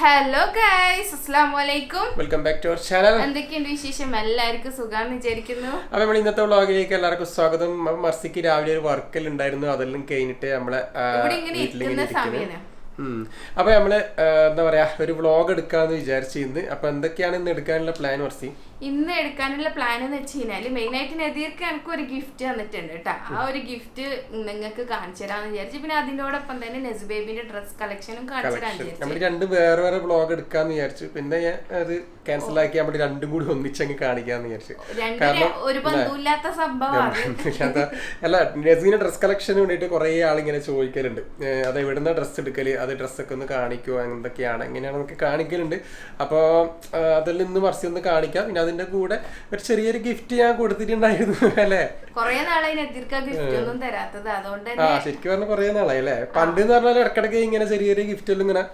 Hello guys അസ്സാം വലൈക്കും welcome back to our channel എന്തൊക്കെയുണ്ട് വിശേഷം? എല്ലാവർക്കും സുഖാന്ന് വിചാരിക്കുന്നു. അപ്പൊ നമ്മൾ ഇന്നത്തെ വ്ളോഗിലേക്ക് എല്ലാവർക്കും സ്വാഗതം. മർസിക്ക് രാവിലെ ഒരു വർക്കിൽ ഉണ്ടായിരുന്നു. അതെല്ലാം കഴിഞ്ഞിട്ട് നമ്മളെ വീട്ടിലിങ്ങനെ. അപ്പൊ നമ്മൾ എന്താ പറയാ ഒരു വ്ളോഗ് എടുക്കാന്ന് വിചാരിച്ചിരുന്നു. അപ്പൊ എന്തൊക്കെയാണ് ഇന്ന് എടുക്കാനുള്ള പ്ലാൻ മർസി? ഇന്ന് എടുക്കാനുള്ള പ്ലാൻ എന്ന് വെച്ച് കഴിഞ്ഞാൽ മെയിൻ ആയിട്ട് നദീർക്ക് എനിക്ക് ഒരു ഗിഫ്റ്റ് തന്നിട്ടുണ്ട് കേട്ടോ ആ ഒരു ഗിഫ്റ്റ് നിങ്ങൾക്ക് കാണിച്ചു തരാന്ന് വിചാരിച്ചു പിന്നെ അതിനോടൊപ്പം തന്നെ നെസ് ബേബിന്റെ ഡ്രസ് കളക്ഷനും കാണിച്ചു തരാൻ നമ്മൾ രണ്ട് വേറെ വേറെ ബ്ലോഗ് എടുക്കാന്ന് വിചാരിച്ചു. പിന്നെ ഞാൻ അത് ക്യാൻസൽ ആക്കി നമ്മൾ രണ്ടും കൂടി ഒന്നിച്ചങ്ങ് കാണിക്കാന്ന് വിചാരിച്ചു. രണ്ടിന് ഒരു ബന്ധമില്ലാത്ത സംഭവമാണ് അതാ. അല്ല നെസിന്റെ ഡ്രസ് കളക്ഷന് വേണ്ടിയിട്ട് കുറെ ആളിങ്ങനെ ചോദിക്കലുണ്ട്. അത് എവിടുന്ന ഡ്രസ് എടുക്കൽ? അത് ഡ്രസ്സൊക്കെ ഒന്ന് കാണിക്കുമോ എന്തൊക്കെയാണ് എങ്ങനെയാണ് നമുക്ക് കാണിക്കലുണ്ട് അപ്പോൾ അതിൽ നിന്ന് മറിച്ച് ഒന്ന് കാണിക്കാം. പിന്നെ അതിന്റെ കൂടെ ഒരു ചെറിയൊരു ഗിഫ്റ്റ് ഞാൻ കൊടുത്തിട്ടുണ്ടായിരുന്നു അല്ലേ? കൊറേ നാളായി നദീർക്ക് ആ ഗിഫ്റ്റ് ഒന്നും തരാത്തത്. അതുകൊണ്ട് ആ ശരിക്കും പറഞ്ഞ കൊറേ നാളായി അല്ലേ? പണ്ട് എന്ന് പറഞ്ഞാൽ ഇടക്കിടക്ക് ഇങ്ങനെ ചെറിയൊരു ഗിഫ്റ്റ് എല്ലാം ഇങ്ങനെ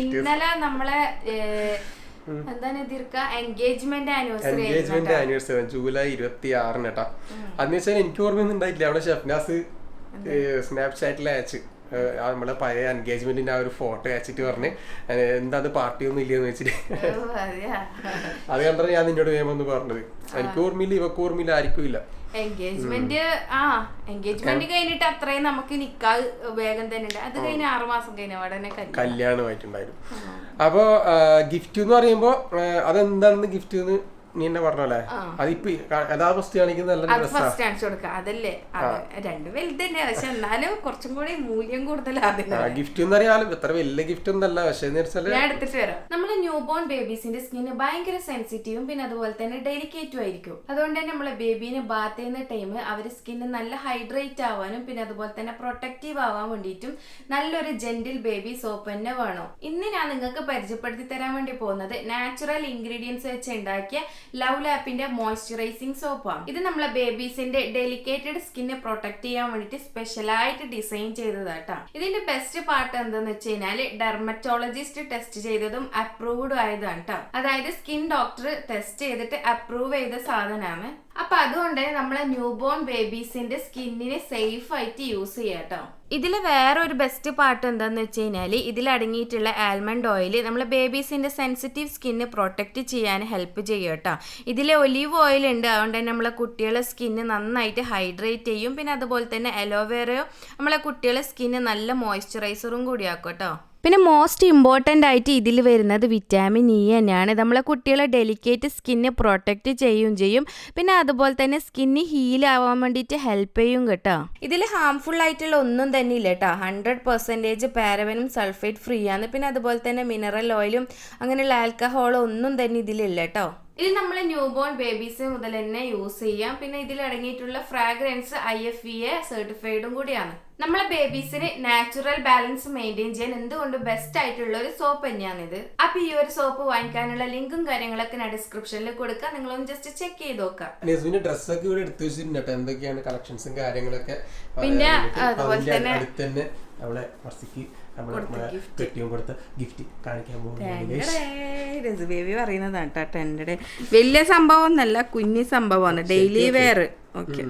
ഇന്നലെ നമ്മളെ എന്താണ് എൻഗേജ്മെന്റ് ആനിവേഴ്സറി ജൂലൈ ഇരുപത്തി ആറിന് കേട്ടാ അന്ന് വെച്ചാൽ എനിക്ക് ഓർമ്മയൊന്നും ഉണ്ടായിട്ടില്ല. അവിടെ ഷെഫ്നാസ് സ്നാപ്ചാറ്റിൽ അയച്ച്. നമ്മളെ പഴയ എൻഗേജ്മെന്റിന്റെ ആ ഒരു ഫോട്ടോ അയച്ചിട്ട് പറഞ്ഞ് എന്താ അത് പാർട്ടി ഒന്നും ഇല്ലെന്ന് വെച്ചിട്ട്. അത് കണ്ടാണ് ഞാൻ നിന്നോട് വേമെന്ന് പറഞ്ഞത്. എനിക്ക് ഓർമ്മയില്ല ഇവക്ക് ഓർമ്മയില്ല ആർക്കും ഇല്ല. എൻഗേജ്മെന്റ് ആ എൻഗേജ്മെന്റ് കഴിഞ്ഞിട്ട് അത്രയും നമുക്ക് നിക്കാ വേഗം തന്നെ ഉണ്ട്. അത് കഴിഞ്ഞ ആറു മാസം കഴിഞ്ഞ ഉടനെ കല്യാണം. കല്യാണമായിട്ടുണ്ടായിരുന്നു. അപ്പോ ഗിഫ്റ്റ് എന്ന് പറയുമ്പോ അതെന്താണെന്ന് ഗിഫ്റ്റ് എന്ന് നീ എന്നെ പറഞ്ഞല്ലേ അതിപ്പോ യഥാവസ്ഥ കാണിക്കുന്ന അതല്ലേ? അത് രണ്ടും വലുത് തന്നെ പക്ഷെ എന്നാലും കുറച്ചും കൂടി മൂല്യം കൂടുതലാണ് ഗിഫ്റ്റ് എന്ന് അറിയാലും എത്ര വലിയ ഗിഫ്റ്റ് ഒന്നല്ല പക്ഷെ ഞാൻ എടുത്തിട്ട് വരാം. നമ്മൾ ന്യൂ ബോൺ ബേബീസിന്റെ സ്കിന്ന് ഭയങ്കര സെൻസിറ്റീവും പിന്നെ അതുപോലെ തന്നെ ഡെലിക്കേറ്റും ആയിരിക്കും. അതുകൊണ്ട് തന്നെ നമ്മളെ ബേബീനെ ബാത്ത് ചെയ്യുന്ന ടൈം അവർ സ്കിന്ന് നല്ല ഹൈഡ്രേറ്റ് ആവാനും പിന്നെ അതുപോലെ തന്നെ പ്രൊട്ടക്റ്റീവ് ആവാൻ വേണ്ടിയിട്ടും നല്ലൊരു ജെന്റിൽ ബേബി സോപ്പ് തന്നെ വേണം. ഇന്ന് ഞാൻ നിങ്ങൾക്ക് പരിചയപ്പെടുത്തി തരാൻ വേണ്ടി പോകുന്നത് നാച്ചുറൽ ഇൻഗ്രീഡിയൻസ് വെച്ച് ഉണ്ടാക്കിയ ലവ് ലാപ്പിന്റെ മോയ്സ്ചറൈസിംഗ് സോപ്പാണ്. ഇത് നമ്മളെ ബേബീസിന്റെ ഡെലിക്കേറ്റഡ് സ്കിന്നെ പ്രൊട്ടക്ട് ചെയ്യാൻ വേണ്ടിയിട്ട് സ്പെഷ്യലായിട്ട് ഡിസൈൻ ചെയ്തതാട്ടാ. ഇതിന്റെ ബെസ്റ്റ് പാർട്ട് എന്താന്ന് വെച്ച് കഴിഞ്ഞാൽ ഡെർമറ്റോളജിസ്റ്റ് ടെസ്റ്റ് ചെയ്തതും അപ്രൂവ്ഡ് ആയതാണ് കേട്ടോ അതായത് സ്കിൻ ഡോക്ടർ ടെസ്റ്റ് ചെയ്തിട്ട് അപ്രൂവ് ചെയ്ത സാധനമാണ് അപ്പൊ അതുകൊണ്ട് നമ്മളെ ന്യൂ ബോൺ ബേബീസിന്റെ സ്കിന്നിനെ സേഫ് ആയിട്ട് യൂസ് ചെയ്യാം കേട്ടോ. ഇതിൽ വേറെ ഒരു ബെസ്റ്റ് പാർട്ട് എന്താന്ന് വെച്ച് കഴിഞ്ഞാൽ ഇതിൽ അടങ്ങിയിട്ടുള്ള ആൽമണ്ട് ഓയിൽ നമ്മളെ ബേബീസിന്റെ സെൻസിറ്റീവ് സ്കിന്ന് പ്രൊട്ടക്റ്റ് ചെയ്യാൻ ഹെൽപ്പ് ചെയ്യും കേട്ടോ. ഇതിൽ ഒലീവ് ഓയിൽ ഉണ്ട് അതുകൊണ്ട് തന്നെ നമ്മളെ കുട്ടികളെ സ്കിന്ന് നന്നായിട്ട് ഹൈഡ്രേറ്റ് ചെയ്യും. പിന്നെ അതുപോലെ തന്നെ അലോവേറയോ നമ്മളെ കുട്ടികളെ സ്കിന്ന് നല്ല മോയ്സ്ചറൈസറും കൂടിയാക്കും കേട്ടോ. പിന്നെ മോസ്റ്റ് ഇമ്പോർട്ടന്റ് ആയിട്ട് ഇതിൽ വരുന്നത് വിറ്റാമിൻ ഇ തന്നെയാണ്. നമ്മളെ കുട്ടികളെ ഡെലിക്കേറ്റ് സ്കിന്ന് പ്രൊട്ടക്റ്റ് ചെയ്യുകയും ചെയ്യും. പിന്നെ അതുപോലെ തന്നെ സ്കിന്ന് ഹീൽ ആവാൻ വേണ്ടിയിട്ട് ഹെൽപ്പ് ചെയ്യും കേട്ടോ. ഇതിൽ ഹാംഫുൾ ആയിട്ടുള്ള ഒന്നും തന്നെ ഇല്ല കേട്ടോ. ഹൺഡ്രഡ് പെർസെന്റേജ് പാരവനും സൾഫേറ്റ് ഫ്രീ ആണ്. പിന്നെ അതുപോലെ തന്നെ മിനറൽ ഓയിലും അങ്ങനെയുള്ള ആൽക്കഹോളും ഒന്നും തന്നെ ഇതിലില്ല കേട്ടോ. ഇത് നമ്മൾ ന്യൂ ബോൺ ബേബീസ് മുതൽ തന്നെ യൂസ് ചെയ്യാം. പിന്നെ ഇതിൽ അടങ്ങിയിട്ടുള്ള fragrance I F E A സർട്ടിഫൈഡും കൂടിയാണ്. നമ്മളെ ബേബീസിന് നാച്ചുറൽ ബാലൻസ് മെയിന്റെയിൻ ചെയ്യാൻ എന്തുകൊണ്ട് ബെസ്റ്റ് ആയിട്ടുള്ള ഒരു സോപ്പ് തന്നെയാണ് ഇത്. അപ്പൊ ഈ ഒരു സോപ്പ് വാങ്ങിക്കാനുള്ള ലിങ്കും കാര്യങ്ങളൊക്കെ ഞാൻ ഡിസ്ക്രിപ്ഷനിൽ കൊടുക്കാം. നിങ്ങളൊന്ന് ജസ്റ്റ് ചെക്ക് ചെയ്ത് നോക്കാം. നെസുവിന്റെ ഡ്രസ്സൊക്കെ ഇവിടെ എടുത്തു വെച്ചിട്ടുണ്ട് എന്തൊക്കെയാണ് കളക്ഷൻസും കാര്യങ്ങളൊക്കെ? പിന്നെ അതുപോലെ തന്നെ അടുത്ത് നമ്മളെ കെട്ടിയും കൊടുത്ത ഗിഫ്റ്റ് കാണിക്കാൻ പോകുന്നു ബേബി പറയുന്നതാണ് കേട്ടോ ടെൻഡ് വലിയ സംഭവം ഒന്നല്ല കുഞ്ഞി സംഭവമാണ്. Daily wear okay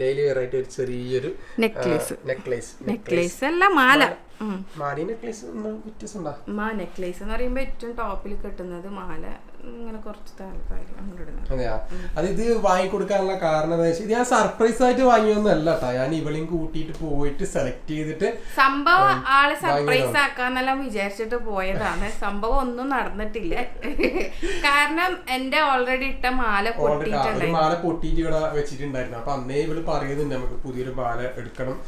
daily wear ആയിട്ട് ഒരു ചെറിയൊരു നെക്ലേസ് നെക്ലേസ് നെക്ലേസ് അല്ല മാല. മാലി. നെക്ലേസ് വ്യത്യാസം മാ നെക്ലേസ് എന്ന് പറയുമ്പോൾ ഏറ്റവും ടോപ്പിൽ കെട്ടുന്നത് മാല. ഇങ്ങനെ കുറച്ച് താൽക്കാര്യം അങ്ങോട്ട് ഇത് വാങ്ങിക്കൊടുക്കാനുള്ള കാരണം എന്താ വെച്ചാൽ ഇത് ഞാൻ സർപ്രൈസ് ആയിട്ട് വാങ്ങിയൊന്നല്ല കേട്ടോ ഞാൻ ഇവളെയും കൂട്ടിയിട്ട് പോയിട്ട് സെലക്ട് ചെയ്തിട്ട് സംഭവം ആളെ സർപ്രൈസ് ആക്കാന്നെല്ലാം വിചാരിച്ചിട്ട് പോയതാണ്. സംഭവം ഒന്നും നടന്നിട്ടില്ല. കാരണം എന്റെ ഓൾറെഡി ഇട്ട മാല ഒരു പൊട്ടിയിട്ടുണ്ടായി മാല പൊട്ടിയിട്ട് ഇവിടെ വെച്ചിട്ടുണ്ടായിരുന്നു. അപ്പൊ അന്നേ ഇവൾ പറയുന്നുണ്ട് നമുക്ക് പുതിയൊരു മാല എടുക്കണം.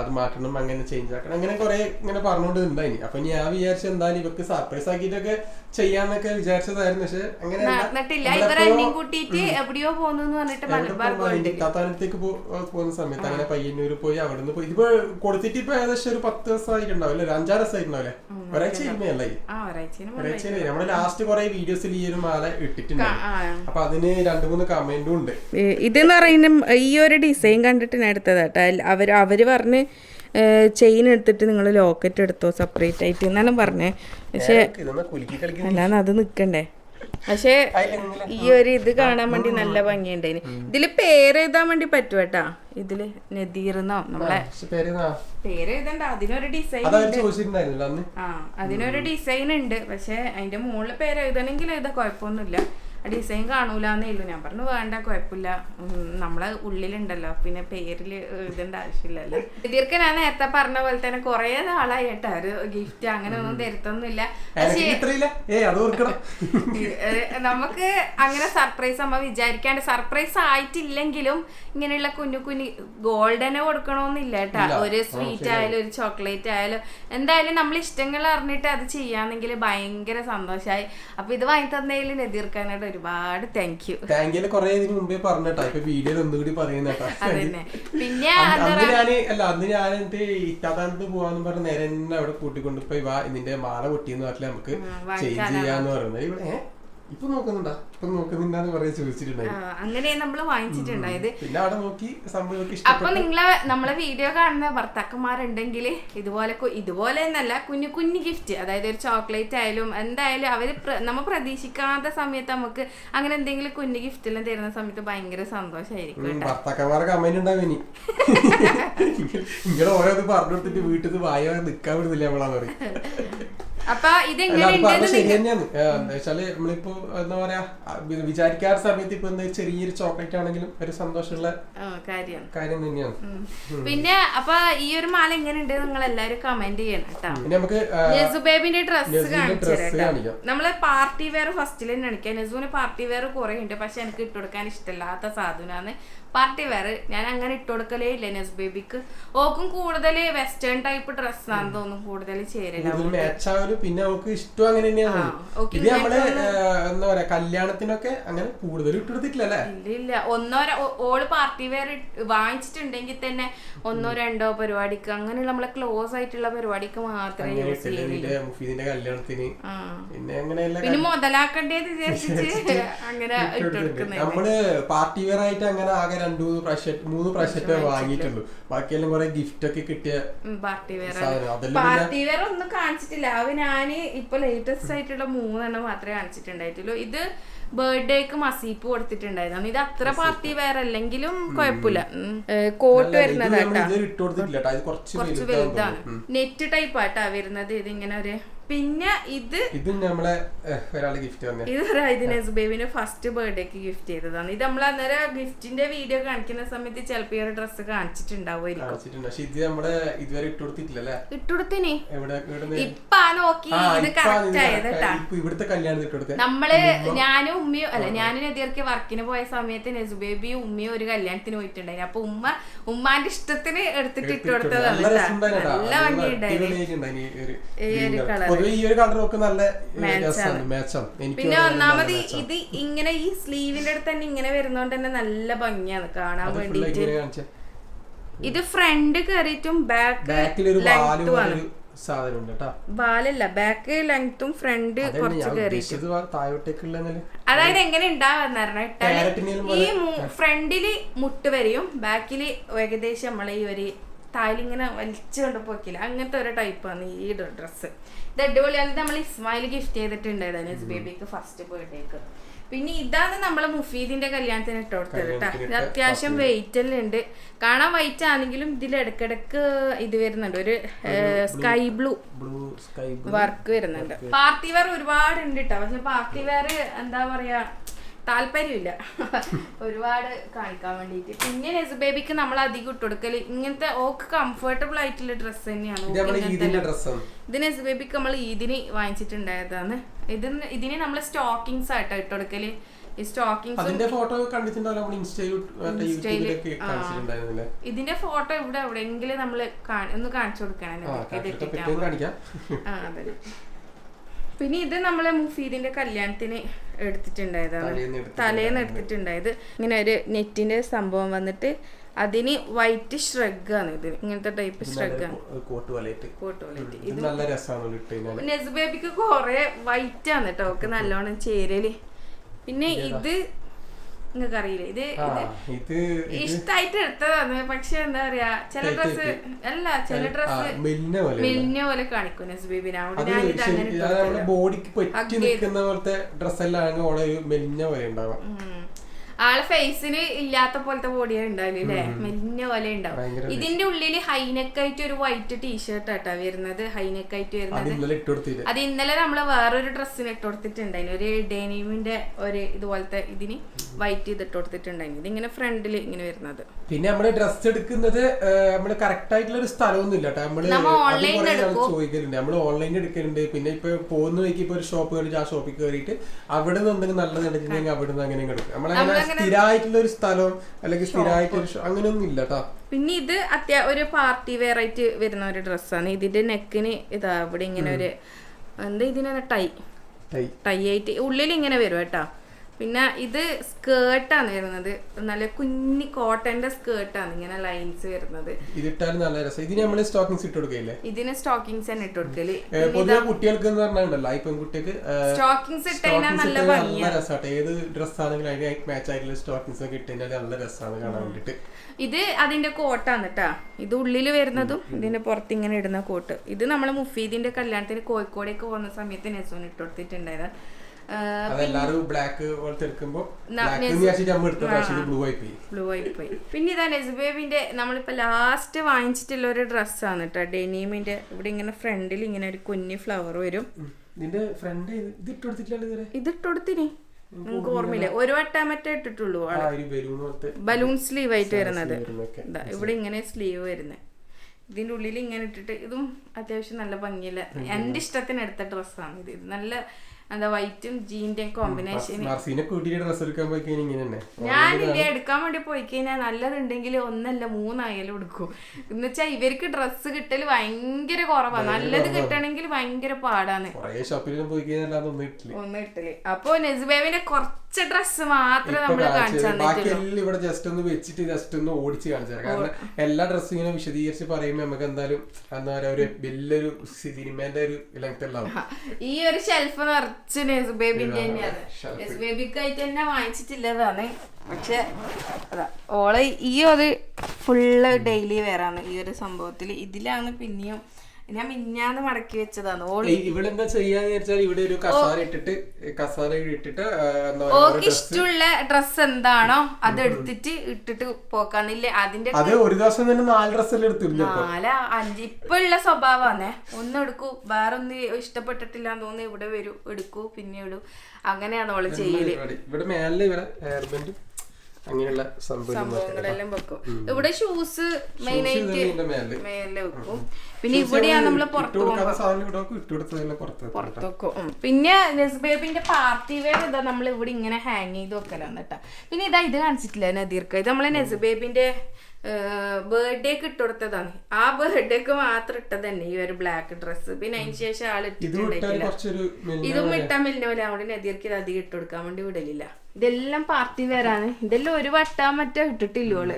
അത് മാറ്റണം അങ്ങനെ ചേഞ്ച് ആക്കണം. അങ്ങനെ കുറെ ഇങ്ങനെ പറഞ്ഞുകൊണ്ട് ഉണ്ടായി അപ്പൊ ഞാൻ വിചാരിച്ചു എന്തായാലും ഇവർക്ക് സർപ്രൈസ് ആക്കിയിട്ടൊക്കെ ചെയ്യാന്നൊക്കെ വിചാരിച്ചതായിരുന്നു. പക്ഷെ അങ്ങനെ നടന്നിട്ടില്ല ഇവർ എന്നെയും കൂട്ടിയിട്ട് എവിടെയോ പോകുന്നു എന്ന് പറഞ്ഞിട്ട് മലബാർ താത്താനത്തേക്ക് പോകുന്ന സമയത്ത് അങ്ങനെ പയ്യന്നൂര് പോയി അവിടെ പോയി. ഇതിപ്പോ കൊടുത്തിട്ട് ഇപ്പൊ ഏകദേശം ഒരു പത്ത് ദിവസം ആയിട്ടുണ്ടാവും അല്ലെ? ഒരു അഞ്ചാറ് ദിവസം ആയിട്ടുണ്ടാവില്ലേ ഒരാഴ്ച ഇരുന്നല്ലേ ഒരാഴ്ച നമ്മൾ ലാസ്റ്റ് കുറെ വീഡിയോസിൽ ഈ ഒരു മാല ഇട്ടിട്ടുണ്ട്. അപ്പൊ അതിന് രണ്ടു മൂന്ന് കമന്റും ഉണ്ട്. ഇതെന്ന് പറയുന്ന ഈ ഒരു ഡിസൈൻ കണ്ടിട്ട് ഞാൻ എടുത്തതാട്ടോ കേട്ടോ അവർ പറഞ്ഞ് ചെയിൻ എടുത്തിട്ട് നിങ്ങൾ ലോക്കറ്റ് എടുത്തോ സെപ്പറേറ്റ് ആയിട്ട് എന്നാലും പറഞ്ഞേ. പക്ഷേ അല്ലാന്ന് അത് നിക്കണ്ടേ? പക്ഷേ ഈ ഒരു ഇത് കാണാൻ വേണ്ടി നല്ല ഭംഗിയുണ്ടായിന്. ഇതിൽ പേര് എഴുതാൻ വേണ്ടി പറ്റുവട്ടാ. ഇതിൽ നദീർന്നോ നമ്മളെ പേര് എഴുതണ്ട അതിനൊരു ഡിസൈൻ ആ അതിനൊരു ഡിസൈൻ ഉണ്ട്. പക്ഷെ അതിന്റെ മുകളിൽ പേര് എഴുതണമെങ്കിൽ എഴുതാ കുഴപ്പമൊന്നുമില്ല. ഡിസൈൻ കാണൂലെന്നേ ഉള്ളൂ. ഞാൻ പറഞ്ഞു വേണ്ട കുഴപ്പമില്ല. നമ്മളെ ഉള്ളിലുണ്ടല്ലോ. പിന്നെ പേരിൽ എഴുതേണ്ട ആവശ്യമില്ലല്ലോ. ഇതിർക്ക് ഞാൻ നേരത്തെ പറഞ്ഞ പോലെ തന്നെ കുറെ നാളായി കേട്ടോ ഒരു ഗിഫ്റ്റ് അങ്ങനെ ഒന്നും തരുത്തൊന്നുമില്ല. നമുക്ക് അങ്ങനെ സർപ്രൈസ് നമ്മ വിചാരിക്കാണ്ട് സർപ്രൈസ് ആയിട്ടില്ലെങ്കിലും ഇങ്ങനെയുള്ള കുഞ്ഞു കുഞ്ഞു ഗോൾഡനെ കൊടുക്കണമെന്നില്ല കേട്ടാ. ഒരു സ്വീറ്റ് ആയാലും ഒരു ചോക്ലേറ്റ് ആയാലും. എന്തായാലും നമ്മൾ ഇഷ്ടങ്ങൾ അറിഞ്ഞിട്ട് അത് ചെയ്യാന്നെങ്കിൽ ഭയങ്കര സന്തോഷമായി അപ്പൊ ഇത് വാങ്ങി തന്നതിൽ നദീർക്കാനോട് ഒരുപാട് താങ്ക് യു താങ്ക് യു കൊറേ ഇതിന് മുമ്പേ പറഞ്ഞേട്ടാ. ഇപ്പൊ വീഡിയോയിൽ ഒന്നുകൂടി പറയുന്നേട്ടാ. പിന്നെ അന്ന് ഞാൻ അല്ല അന്ന് ഞാൻ പോവാന്ന് പറഞ്ഞ നേരെ അവിടെ കൂട്ടിക്കൊണ്ട് പോയി വാ ഇതിന്റെ മാല പൊട്ടിയെന്ന് പറഞ്ഞാൽ നമുക്ക് ചേഞ്ച് ചെയ്യാന്ന് പറയുന്നത് ഇവിടെ ഇപ്പൊ നോക്കുന്നുണ്ടാ. ഇപ്പൊ നോക്കുന്നുണ്ടാന്ന് കുറെ ചോദിച്ചിട്ടുണ്ടായിരുന്നു അങ്ങനെ നമ്മൾ വാങ്ങിച്ചിട്ടുണ്ടായത് പിന്നെ അവിടെ നോക്കി സംഭവം അപ്പൊ നിങ്ങളെ നമ്മളെ വീഡിയോ കാണുന്ന ഭർത്താക്കന്മാരുണ്ടെങ്കിൽ ഇതുപോലെ ഇതുപോലെ എന്നല്ല കുഞ്ഞു കുഞ്ഞു ഗിഫ്റ്റ് അതായത് ഒരു ചോക്ലേറ്റ് ആയാലും എന്തായാലും അവർ നമ്മൾ നമ്മ പ്രതീക്ഷിക്കാത്ത സമയത്ത് നമുക്ക് അങ്ങനെ എന്തെങ്കിലും കുഞ്ഞു ഗിഫ്റ്റ് എല്ലാം തരുന്ന സമയത്ത് ഭയങ്കര സന്തോഷമായിരിക്കും ഉം, ഭർത്താക്കന്മാരെ കമന്റ് ഉണ്ടാവും ഇനി. ഇങ്ങനെ ഓരോന്ന് പറഞ്ഞു കൊടുത്തിട്ട് വീട്ടിൽ നിന്ന് വായ നിക്കാൻ വിടുന്നില്ല നമ്മളാ പറയും. അപ്പൊ അല്ല ഇതെങ്ങനെ അത് പറഞ്ഞത് ഉണ്ടെന്ന് ശരി തന്നെയാണ് എന്താ വെച്ചാൽ നമ്മളിപ്പോ എന്താ പറയാ വിചാരിക്കാത്ത സമയത്ത് ഇപ്പൊ എന്താ ചെറിയൊരു ചോക്ലേറ്റ് ആണെങ്കിലും ഒരു സന്തോഷമുള്ള കാര്യം. കാര്യം തന്നെയാണ്. പിന്നെ അപ്പൊ ഈ ഒരു മാല എങ്ങനെയുണ്ട് നിങ്ങൾ എല്ലാരും കമന്റ് ചെയ്യണം കേട്ടോ. നമുക്ക് നെസുബേബിന്റെ കാണിച്ചു കാണിക്കാം. നമ്മൾ പാർട്ടി വെയർ ഫസ്റ്റിൽ തന്നെ കാണിക്കാം. നെസുവിന് പാർട്ടി വെയർ കുറെ ഉണ്ട് പക്ഷെ എനിക്ക് ഇട്ടുകൊടുക്കാൻ ഇഷ്ടമില്ലാത്ത സാധനമാണ് പാർട്ടി വെയർ ഞാൻ അങ്ങനെ ഇട്ട് കൊടുക്കലേ ഇല്ല നെസ് ബേബിക്ക്. ഓക്കും കൂടുതൽ വെസ്റ്റേൺ ടൈപ്പ് ഡ്രസ് തോന്നുന്നു കൂടുതൽ ചേരല. പിന്നെ നമുക്ക് ഇഷ്ടം അങ്ങനെ തന്നെയാണ് ഇത് നമ്മൾ എന്താ പറയാ കല്യാണത്തിനൊക്കെ അങ്ങനെ കൂടുതൽ ഇട്ടെടുത്തിട്ടില്ല ഇല്ല ഒന്നോ ഓൾ പാർട്ടി വെയർ വാങ്ങിച്ചിട്ടുണ്ടെങ്കിൽ തന്നെ ഒന്നോ രണ്ടോ പരിപാടിക്ക് അങ്ങനെയുള്ള നമ്മളെ ക്ലോസ് ആയിട്ടുള്ള പരിപാടിക്ക് മാത്രമേ യൂസ് കല്യാണത്തിന്. പിന്നെ അങ്ങനെ പിന്നെ മുതലാക്കേണ്ടത് വിചാരിച്ചിട്ട് അങ്ങനെ ഇട്ട് കൊടുക്കുന്നത് നമ്മൾ പാർട്ടി വെയർ ആയിട്ട് അങ്ങനെ ആകെ രണ്ടു മൂന്ന് പ്രാവശ്യം മൂന്ന് പ്രാവശ്യത്തെ വാങ്ങിയിട്ടുള്ളൂ. ബാക്കിയെല്ലാം കുറെ ഗിഫ്റ്റ് ഒക്കെ കിട്ടിയ പാർട്ടി വെയർ പാർട്ടി വെയർ ഒന്നും കാണിച്ചിട്ടില്ല. അവ ഞാൻ ഇപ്പൊ ലേറ്റസ്റ്റ് ആയിട്ടുള്ള മൂന്നെണ്ണം മാത്രമേ കാണിച്ചിട്ടുണ്ടായിട്ടുള്ളൂ. ഇത് ബർത്ത്ഡേക്ക് മസീപ്പ് കൊടുത്തിട്ടുണ്ടായിരുന്നു. ഇത് അത്ര പാർട്ടി വെയർ അല്ലെങ്കിലും കുഴപ്പമില്ല. കോട്ട് വരുന്നതാട്ടാ ഇത് കുറച്ച് കുറച്ച് വലുതാണ്. നെറ്റ് ടൈപ്പ് ആട്ടാ വരുന്നത്. ഇതിങ്ങനെ ഒരു പിന്നെ ഇത് ഇത് നമ്മളെ ഒരാളെ ഗിഫ്റ്റ് തന്നെ. ഇത് ഇതിന് ബേബിന് ഫസ്റ്റ് ബർത്ത്ഡേക്ക് ഗിഫ്റ്റ് ചെയ്തതാണ്. ഇത് നമ്മൾ അന്നേരം ഗിഫ്റ്റിന്റെ വീഡിയോ കാണിക്കുന്ന സമയത്ത് ചിലപ്പോ ഈ ഒരു ഡ്രസ്സ് കാണിച്ചിട്ടുണ്ടാവുമായിരിക്കും. കാണിച്ചിട്ടുണ്ട്. പക്ഷെ ഇത് നമ്മളെ ഇതുവരെ ഇട്ടു കൊടുത്തിട്ടില്ല അല്ലേ ഇട്ടുകൊടുത്തിനി ഇപ്പ നോക്കി ഇത് കറക്റ്റ് ആയത് ഇവിടുത്തെ കല്യാണത്തിന് ഇട്ട് കൊടുത്തേ. നമ്മൾ ഞാനും ഉമ്മയും അല്ല ഞാനും എതിർക്ക് വർക്കിന് പോയ സമയത്ത് നെസുബേബി ഉമ്മയും ഒരു കല്യാണത്തിന് പോയിട്ടുണ്ടായിരുന്നു. അപ്പൊ ഉമ്മ ഉമ്മാന്റെ ഇഷ്ടത്തിന് എടുത്തിട്ട് ഇട്ടുകൊടുത്തതാണ് നല്ല. നല്ല നല്ല ഈ ഒരു ഈ പൊതുവെ ഈ ഒരു കളർ ഒക്കെ നല്ല മാച്ചാണ് പിന്നെ ഒന്നാമത് ഇത് ഇങ്ങനെ ഈ സ്ലീവിന്റെ അടുത്ത് തന്നെ ഇങ്ങനെ വരുന്നോണ്ട് തന്നെ നല്ല ഭംഗിയാണ് കാണാൻ വേണ്ടിട്ട്. ഇത് ഫ്രണ്ട് കയറിയിട്ടും ബാക്ക് ബാക്കിൽ ഒരു വാൽ ലെങ്ത്തും ആണ്. പോലൊരു സാധനം ഉണ്ട് ബാലല്ല ബാക്ക് ലെങ്ത്തും ഫ്രണ്ട് കുറച്ച് കയറിയിട്ടും അതായത് എങ്ങനെ ഉണ്ടാവാന്ന് പറഞ്ഞാൽ ഈ ഫ്രണ്ടിൽ മുട്ട് വരെയും ബാക്കിൽ ഏകദേശം നമ്മളെ ഈ ഒരു താലിങ്ങനെ വലിച്ചുകൊണ്ട് പോക്കില്ല. അങ്ങനത്തെ ഒരു ടൈപ്പാണ് ഈ ഡ്രസ്സ് ഇത് അടിപൊളിയാണ് നമ്മൾ ഇസ്മായിൽ ഗിഫ്റ്റ് ചെയ്തിട്ടുണ്ടായിരുന്നു ബേബിക്ക് ഫസ്റ്റ് ബർത്ത്ഡേക്ക് പിന്നെ ഇതാണ് നമ്മളെ മുഫീദിന്റെ കല്യാണത്തിന് ഇട്ട് കൊടുത്തത് കേട്ടോ ഇത് അത്യാവശ്യം വെയിറ്റ് എല്ലാം ഉണ്ട്. കാണാൻ വൈറ്റ് ആണെങ്കിലും ഇതിൽ ഇടക്കിടക്ക് ഇത് വരുന്നുണ്ട്. ഒരു sky blue blue sky work വരുന്നുണ്ട്. പാർട്ടി വെയർ ഒരുപാട് ഉണ്ട് കേട്ടോ പക്ഷെ പാർട്ടി വെയർ എന്താ പറയാ താല്പര്യമില്ല. ഒരുപാട് കാണിക്കാൻ വേണ്ടിയിട്ട്. പിന്നെ നെസ് ബേബിക്ക് നമ്മൾ അധികം ഇട്ട് കൊടുക്കൽ. ഇങ്ങനത്തെ ഓക്ക് കംഫർട്ടബിൾ ആയിട്ടുള്ള ഡ്രസ്സ് തന്നെയാണ് ഇത് നെസ് ബേബിക്ക് നമ്മൾ ഈദിന് വാങ്ങിച്ചിട്ടുണ്ടായതാണ്. ഇത് ഇതിന് നമ്മൾ സ്റ്റോക്കിങ്സ് ആയിട്ടോ ഇട്ട് കൊടുക്കൽ. ഈ സ്റ്റോക്കിങ്സും അതിന്റെ ഫോട്ടോ കണ്ടിട്ടുണ്ടാവില്ല? നമ്മൾ ഇൻസ്റ്റയിൽ മറ്റേ ഇൻസ്റ്റയിൽ, യൂട്യൂബിലൊക്കെ ആ. കാണിച്ചിട്ടുണ്ടായിരുന്നില്ലേ? ഇതിന്റെ ഫോട്ടോ ഇവിടെ എവിടെയെങ്കിലും നമ്മൾ ഒന്ന് കാണിച്ചു കൊടുക്കണം. പിന്നെ ഇത് നമ്മളെ മുഫീദിന്റെ കല്യാണത്തിന് എടുത്തിട്ടുണ്ടായതാണ്. തലേന്ന് എടുത്തിട്ടുണ്ടായത്. ഇങ്ങനെ ഒരു നെറ്റിന്റെ സംഭവം വന്നിട്ട് അതിന് വൈറ്റ് ആണ് ഇത്. ഇങ്ങനത്തെ ടൈപ്പ് കഴിഞ്ഞാൽ നെസ് ബേബിക്ക് കൊറേ വൈറ്റ് ആണ് കേട്ടോ ഒക്കെ നല്ലോണം ചേരൽ. പിന്നെ ഇത് നിങ്ങൾക്ക് അറിയില്ലേ ഇത് ഇത് ഇഷ്ടായിട്ട് എടുത്തതാണ്. പക്ഷെ എന്താ പറയാ ചില ഡ്രസ് അല്ല ചില ഡ്രസ് മെലിഞ്ഞ പോലെ കാണിക്കും ബോഡിക്ക് പറ്റി നിൽക്കുന്ന പോലത്തെ ഡ്രസ്സെല്ലാം ഓളെ മെലിഞ്ഞ പോലെ ഉണ്ടാവാം. ആളെ ഫേസിന് ഇല്ലാത്ത പോലത്തെ ബോഡിയാണ് ഉണ്ടാവില്ല അല്ലേ മെലിഞ്ഞ പോലെ ഉണ്ടാവും ഇതിന്റെ ഉള്ളിൽ ഹൈനെക്കായിട്ട് ഒരു വൈറ്റ് ടീഷർട്ട് ആട്ടാ വരുന്നത്. ഹൈനെക്കായിട്ട് വരുന്നത്. അത് ഇന്നലെ നമ്മൾ വേറൊരു ഡ്രസ്സിന് ഇട്ട് കൊടുത്തിട്ടുണ്ടായിരുന്നു ഒരു ഡെനിമിന്റെ ഒരു ഇതുപോലത്തെ ഇതിന് വൈറ്റ് ചെയ്തിട്ട് കൊടുത്തിട്ടുണ്ടായിരുന്നു ഇതിങ്ങനെ ഫ്രണ്ടിൽ ഇങ്ങനെ വരുന്നത്. പിന്നെ നമ്മൾ ഡ്രസ് എടുക്കുന്നത് നമ്മൾ കറക്റ്റ് ആയിട്ടുള്ള ഒരു സ്ഥലമൊന്നും ഇല്ല നമ്മൾ എടുക്കും. ചോദിക്കലുണ്ട്. നമ്മൾ ഓൺലൈനിൽ എടുക്കലുണ്ട്. പിന്നെ ഇപ്പൊ പോകുന്ന വഴിക്ക് ഇപ്പൊ ഒരു ഷോപ്പ് കയറിയിട്ട് ആ ഷോപ്പിൽ കയറിയിട്ട് അവിടെ നിന്ന് എന്തെങ്കിലും നല്ലത് എടുക്കുന്നെങ്കിൽ അവിടെ നിന്ന് അങ്ങനെ എടുക്കും. നമ്മളങ്ങനെ സ്ഥിരമായിട്ടുള്ള ഒരു സ്ഥലം അല്ലെങ്കിൽ സ്ഥിരമായിട്ടുള്ള അങ്ങനെയൊന്നും ഇല്ല കേട്ടോ പിന്നെ ഇത് അത്യാ ഒരു പാർട്ടി വെറൈറ്റി ആയിട്ട് വരുന്ന ഒരു ഡ്രസ്സാണ്. ഇതിന്റെ നെക്കിന് ഇതാ ഇവിടെ ഇങ്ങനെ ഒരു എന്താ ഇതിനെ ടൈ. ടൈ ആയിട്ട് ഉള്ളിൽ ഇങ്ങനെ വരും കേട്ടോ. പിന്നെ ഇത് സ്കേർട്ടാണ് വരുന്നത്. നല്ല കുഞ്ഞി കോട്ടന്റെ സ്കേർട്ടാണ് ഇങ്ങനെ ലൈൻസ് വരുന്നത്. ഇതിട്ടാലും നല്ല രസം. ഇതിന് നമ്മൾ സ്റ്റോക്കിങ്സ് ഇട്ട് കൊടുക്കില്ലേ ഇതിന് സ്റ്റോക്കിംഗ്സ് തന്നെ ഇട്ട് കൊടുക്കൽ. പൊതുവെ കുട്ടികൾക്ക് എന്ന് പറഞ്ഞാൽ പെൺകുട്ടിക്ക് സ്റ്റോക്കിങ്സ് ഇട്ട് കഴിഞ്ഞാൽ നല്ല ഭംഗിയാണ് രസമാട്ടെ ഏത് ഡ്രസ് ആണെങ്കിലും അതിന് മാച്ച് ആയിട്ടുള്ള സ്റ്റോക്കിങ്സ് ഒക്കെ ഇട്ട് കഴിഞ്ഞാൽ നല്ല രസമാണ് കാണാൻ വേണ്ടിട്ട്. ഇത് അതിന്റെ കോട്ടാണ് കേട്ടാ ഇത് ഉള്ളിൽ വരുന്നതും ഇതിന്റെ പുറത്ത് ഇങ്ങനെ ഇടുന്ന കോട്ട്. ഇത് നമ്മൾ മുഫീദിന്റെ കല്യാണത്തിന് കോഴിക്കോടേക്ക് പോകുന്ന സമയത്ത് നെസോൺ ഇട്ട് കൊടുത്തിട്ടുണ്ടായത് അതെല്ലാരും ബ്ലാക്ക് ബ്ലൂ ആയി പോയി പിന്നെ ഇതാ നെസ്ബേബിന്റെ നമ്മളിപ്പോ ലാസ്റ്റ് വാങ്ങിച്ചിട്ടുള്ള ഒരു ഡ്രസ് ആണ് കേട്ടോ ഡെനീമിന്റെ ഇവിടെ ഇങ്ങനെ ഫ്രണ്ടിൽ ഇങ്ങനെ ഒരു കുഞ്ഞി ഫ്ലവർ വരും. നിന്റെ ഫ്രണ്ട് ഇത് ഇട്ട് കൊടുത്തിട്ടില്ല ഇതുവരെ? ഇത് ഇട്ടൊടുത്തിനി നിങ്ങൾക്ക് ഓർമ്മയില്ല. ഒരു വട്ടം മറ്റേ ഇട്ടിട്ടുള്ളൂ ബലൂൺ സ്ലീവ് ആയിട്ട് വരുന്നത്. ഇവിടെ ഇങ്ങനെ സ്ലീവ് വരുന്നത് ഇതിന്റെ ഉള്ളിൽ ഇങ്ങനെ ഇട്ടിട്ട് ഇതും അത്യാവശ്യം നല്ല ഭംഗിയില്ല എന്റെ ഇഷ്ടത്തിന് എടുത്ത ഡ്രസ്സാണ് ഇത് നല്ല എന്താ വൈറ്റും ജീന്റെ കോമ്പിനേഷൻ ഞാൻ ഡ്രസ് എടുക്കാൻ വേണ്ടി പോയി കഴിഞ്ഞാൽ നല്ലതുണ്ടെങ്കിൽ ഒന്നല്ല മൂന്നായാലും എടുക്കും. എന്ന് വെച്ചാൽ ഇവർക്ക് ഡ്രസ്സ് കിട്ടൽ ഭയങ്കര കുറവാണ് നല്ലത് കിട്ടണമെങ്കിൽ ഭയങ്കര പാടാണ്. ഒന്നും ഇട്ടില്ല. അപ്പൊ നെസുബേവിന്റെ കുറച്ച് ഡ്രസ്സ് മാത്രമേ നമ്മൾ കാണിച്ചു തന്നിട്ടുള്ളൂ. ബാക്കിയെല്ലാം ഇവിടെ ജസ്റ്റ് ഒന്ന് വെച്ചിട്ട് ജസ്റ്റ് ഒന്ന് ഓടിച്ച് കാണിച്ചു കാരണം എല്ലാ ഡ്രസ്സും ഇങ്ങനെ വിശദീകരിച്ച് പറയുമ്പോൾ നമുക്ക് എന്തായാലും എന്താ പറയാ ഒരു വലിയൊരു സിനിമേന്റെ ഒരു ലെങ്ത് എല്ലാം ഈ ഒരു ഷെൽഫ് നിറച്ച് നെസ് ബേബിന്റെ തന്നെയാണ്. shelf. നെസ് ബേബിക്കായിട്ട് തന്നെ വാങ്ങിച്ചിട്ടില്ലതാണ്. പക്ഷെ അതാ ഓളെ ഈ ഒരു ഫുള്ള് ഡെയിലി വെയറാണ് ഈ ഒരു സംഭവത്തിൽ ഇതിലാണ് പിന്നെയും ഞാൻ മിഞ്ഞാന്ന് മടക്കി വെച്ചതാണ്. എന്താ ചെയ്യാന്ന് വെച്ചാൽ ഇവിടെ ഒരു കസാര ഇട്ടിട്ട് കസാര ഇട്ടിട്ട് ഓക്ക് ഇഷ്ടമുള്ള ഡ്രസ്സ് എന്താണോ അത് എടുത്തിട്ട് ഇട്ടിട്ട് പോക്കാന്നില്ലേ? അതിന്റെ അത് ഒരു ദിവസം തന്നെ നാല് ഡ്രസ്സെല്ലാം എടുത്തിരുന്നു നാല് അഞ്ച്. ഇപ്പൊ ഉള്ള സ്വഭാവമാണേ ഒന്ന് എടുക്കൂ. വേറെ ഒന്ന് ഇഷ്ടപ്പെട്ടിട്ടില്ല തോന്നുന്നു. ഇവിടെ വരൂ എടുക്കൂ പിന്നെ ഇടൂ. അങ്ങനെയാണ് അവൾ ചെയ്യൽ. ഇവിടെ മേലെ ഇവിടെ ഹെയർബെൻഡ് അങ്ങനെയുള്ള സംഭവം സംഭവങ്ങളെല്ലാം വെക്കും. ഇവിടെ ഷൂസ് മെയിൻ ആയിട്ട് മേലെ. വെക്കും. പിന്നെ ഇവിടെയാണ് നമ്മൾ ഇട്ട് പുറത്ത് വെക്കും. പിന്നെ നെസ്ബേബിന്റെ പാർട്ടി വെയർ ഇതാ നമ്മൾ ഇവിടെ ഇങ്ങനെ ഹാങ് ചെയ്ത് വെക്കലാണ് കേട്ടോ. പിന്നെ ഇതാ ഇത് കാണിച്ചിട്ടില്ല നദീർക്ക്? ഇത് നമ്മളെ നെസ്ബേബിന്റെ ബർത്ത്ഡേക്ക് ഇട്ടുകൊടുത്തതാണ് ആ ബർത്ത്ഡേക്ക് മാത്രം ഇട്ടത് തന്നെ ഈ ഒരു ബ്ലാക്ക് ഡ്രസ്സ് പിന്നെ അതിന് ശേഷം ആൾ ഇട്ടിട്ടുണ്ടായിട്ടില്ല ഇതും ഇട്ടാൻ പോലെ. അവിടെ നദിയർക്ക് ഇത് അധികം ഇട്ട് കൊടുക്കാൻ വേണ്ടി വിടലില്ല. ഇതെല്ലാം പാർട്ടി വേറാണ് ഇതെല്ലാം ഒരു വട്ടാൻ മറ്റോ ഇട്ടിട്ടില്ല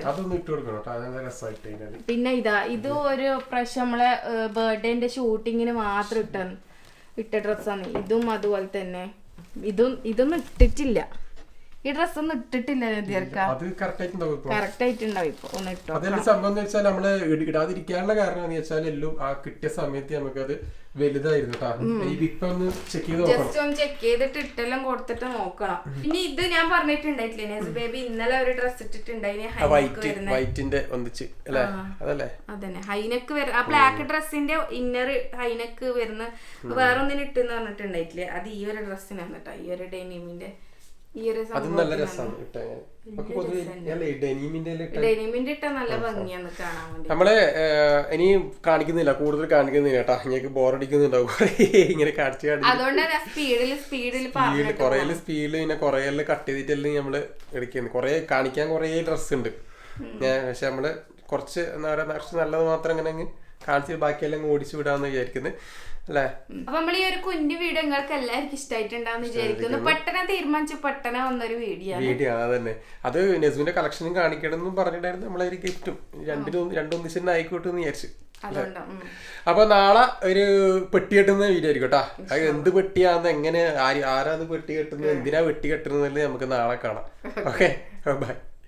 പിന്നെ ഇതാ ഇത് ഒരു പ്രാവശ്യം നമ്മളെ ബർത്ത്ഡേന്റെ ഷൂട്ടിങ്ങിന് മാത്രം ഇട്ട ഇട്ട ഡ്രസ്സാണ് ഇതും അതുപോലെ തന്നെ. ഇതും ഇതൊന്നും ഇട്ടിട്ടില്ല. ഈ ഡ്രസ് ഒന്നും ഇട്ടിട്ടില്ല ഇപ്പൊ. ഒന്ന് ഇട്ടോ. അതെല്ലാം സംഭവം എന്ന് വെച്ചാൽ നമ്മൾ ഇട- ഇടാതിരിക്കാനുള്ള കാരണം എന്ന് വെച്ചാൽ എല്ലാം ആ കിട്ടിയ സമയത്ത് നമുക്ക് അത് വലുതായിരുന്നു കേട്ടോ ഒന്ന് ചെക്ക് ചെയ്ത് നോക്കണം. ജസ്റ്റ് ഒന്ന് ചെക്ക് ചെയ്തിട്ട് ഇട്ടെല്ലാം കൊടുത്തിട്ട് നോക്കണം. പിന്നെ ഇത് ഞാൻ പറഞ്ഞിട്ടുണ്ടായിട്ടില്ലേ നെസ് ബേബി ഇന്നലെ ഒരു ഡ്രസ് വൈറ്റിന്റെ ഒന്നിച്ച് അല്ലേ? അതല്ലേ? അതന്നെ. ഹൈനെക്ക് വരുന്ന ആ ബ്ലാക്ക് ഡ്രസ്സിന്റെ ഇന്നർ ഹൈനക്ക് വരുന്ന വേറൊന്നിന് ഇട്ടെന്ന് പറഞ്ഞിട്ടുണ്ടായിട്ടില്ലേ? അത് ഈ ഒരു ഡ്രസ്സിനാണ് കേട്ടോ ഈ ഒരു ഡെനിമിന്റെ ഈ ഒരു അത് നല്ല രസമാണ് ഇട്ടാൽ നമുക്ക് പൊതുവെ ഡെനീമിന്റെ ഇട്ട ഡെനിമിന്റെ ഇട്ട നല്ല കാണാൻ വേണ്ടി. നമ്മൾ ഇനി കാണിക്കുന്നില്ല കൂടുതൽ കാണിക്കുന്നില്ല കേട്ടോ. ഇങ്ങനെ ബോറടിക്കുന്നുണ്ടാവും. ഇങ്ങനെ കാണിച്ചു അതുകൊണ്ടാണ് സ്പീഡിൽ സ്പീഡിൽ പറഞ്ഞു സ്പീഡിൽ കുറേ സ്പീഡിൽ പിന്നെ കുറേ കട്ട് ചെയ്തിട്ടെല്ലാം നമ്മൾ എടുക്കുന്നത്. കുറേ കാണിക്കാൻ കുറേ ഡ്രസ് ഉണ്ട്. ഞാൻ പക്ഷെ നമ്മൾ കുറച്ച് എന്താ പറയാ കുറച്ച് നല്ലത് മാത്രം ഇങ്ങനെ കാണിച്ച് ബാക്കിയെല്ലാം ഓടിച്ചു വിടാന്ന് വിചാരിക്കുന്നത് അല്ലേ? അപ്പൊ നമ്മൾ ഈ ഒരു കുഞ്ഞു വീഡിയോ നിങ്ങൾക്ക് എല്ലാവർക്കും ഇഷ്ടമായിട്ടുണ്ടാവും വിചാരിക്കുന്നു. പെട്ടെന്ന് തീരുമാനിച്ചു പെട്ടെന്ന് വന്നൊരു വീഡിയോ വീഡിയോ അത് തന്നെ. അത് നെസുവിന്റെ കളക്ഷനും കാണിക്കണം എന്നും പറഞ്ഞിട്ടുണ്ടായിരുന്നു നമ്മളെ ഒരു ഗിഫ്റ്റും. രണ്ടിനും രണ്ടൊന്നിച്ച് തന്നെ ആയിക്കോട്ടെ എന്ന് വിചാരിച്ചു. അപ്പൊ നാളെ ഒരു പെട്ടി കെട്ടുന്ന വീഡിയോ ആയിരിക്കും കേട്ടാ. അത് എന്ത് പെട്ടിയാന്ന് എങ്ങനെ ആരാ അത് പെട്ടി കെട്ടുന്നത് എന്തിനാ പെട്ടി കെട്ടുന്നത് നമുക്ക് നാളെ കാണാം. ഓക്കെ? ബൈ.